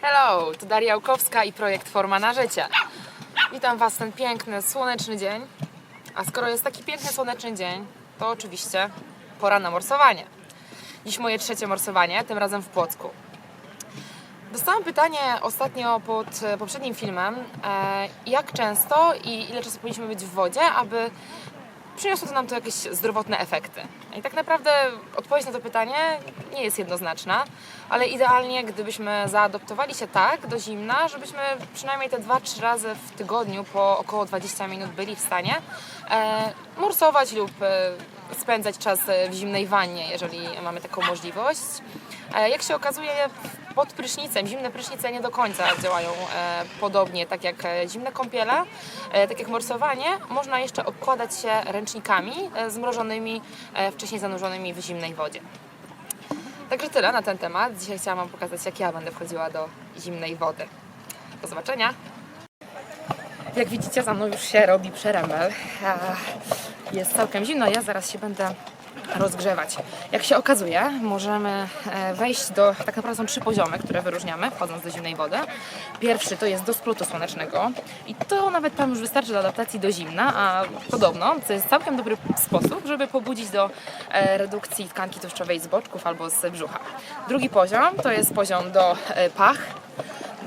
Hello, to Daria Łukowska i projekt Forma na życie. Witam Was ten piękny, słoneczny dzień. A skoro jest taki piękny, słoneczny dzień, to oczywiście pora na morsowanie. Dziś moje trzecie morsowanie, tym razem w Płocku. Dostałam pytanie ostatnio pod e, poprzednim filmem, e, jak często i ile czasu powinniśmy być w wodzie, aby przyniosło to nam to jakieś zdrowotne efekty. I tak naprawdę odpowiedź na to pytanie nie jest jednoznaczna, ale idealnie gdybyśmy zaadoptowali się tak do zimna, żebyśmy przynajmniej te 2-3 razy w tygodniu po około 20 minut byli w stanie e, morsować lub e, spędzać czas w zimnej wannie, jeżeli mamy taką możliwość. E, Jak się okazuje, pod prysznicem, zimne prysznice nie do końca działają e, podobnie tak jak e, zimne kąpiele, e, tak jak morsowanie. Można jeszcze obkładać się ręcznikami e, zmrożonymi, e, wcześniej zanurzonymi w zimnej wodzie. Także tyle na ten temat. Dzisiaj chciałam Wam pokazać, jak ja będę wchodziła do zimnej wody. Do zobaczenia! Jak widzicie, za mną już się robi przerębel. E, Jest całkiem zimno, ja zaraz się będę rozgrzewać. Jak się okazuje, możemy e, wejść do, tak naprawdę są trzy poziomy, które wyróżniamy, wchodząc do zimnej wody. Pierwszy to jest do splutu słonecznego i to nawet tam już wystarczy do adaptacji do zimna, a podobno to jest całkiem dobry sposób, żeby pobudzić do e, redukcji tkanki tłuszczowej z boczków albo z brzucha. Drugi poziom to jest poziom do e, pach,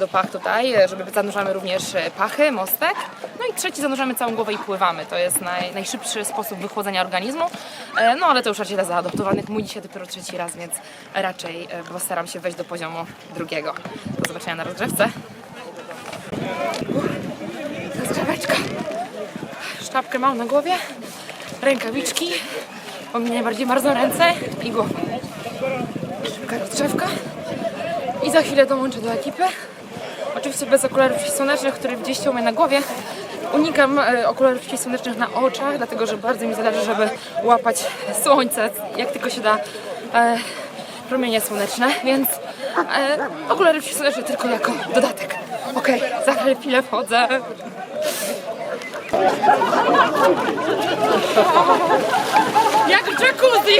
do pach tutaj, e, żeby zanurzamy również e, pachy, mostek. No i trzeci zanurzamy całą głowę i pływamy. To jest naj, najszybszy sposób wychłodzenia organizmu. E, No ale to już raczej dla zaadoptowanych. Mój dzisiaj dopiero trzeci raz, więc raczej postaram się wejść do poziomu drugiego. Do zobaczenia na rozgrzewce. Rozgrzeweczka. Sztabkę mam na głowie, rękawiczki, bo mi najbardziej marzą ręce i głowa. Szybka rozgrzewka. I za chwilę dołączę do ekipy. Oczywiście bez okularów przeciwsłonecznych, które u mnie na głowie. Unikam e, okularów przeciwsłonecznych na oczach, dlatego że bardzo mi zależy, żeby łapać słońce, jak tylko się da, e, promienie słoneczne, więc e, okulary przeciwsłoneczne tylko jako dodatek. Okej, za chwilę wchodzę. Jak w jacuzzi!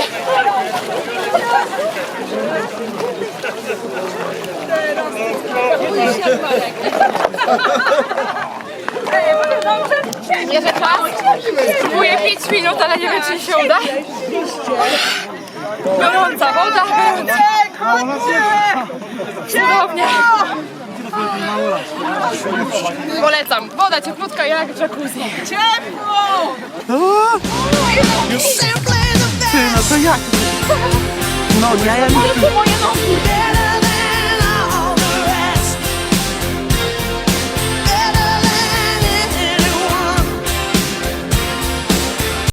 Bierze czas. Spróbuję 5 minut, ale nie wiem, czy się uda. Gorąca woda, gorąca. Cudownie. Polecam. Woda cieplutka jak jacuzzi. Ciepło! Ty, no to jak? No ja, ja to moje nogi.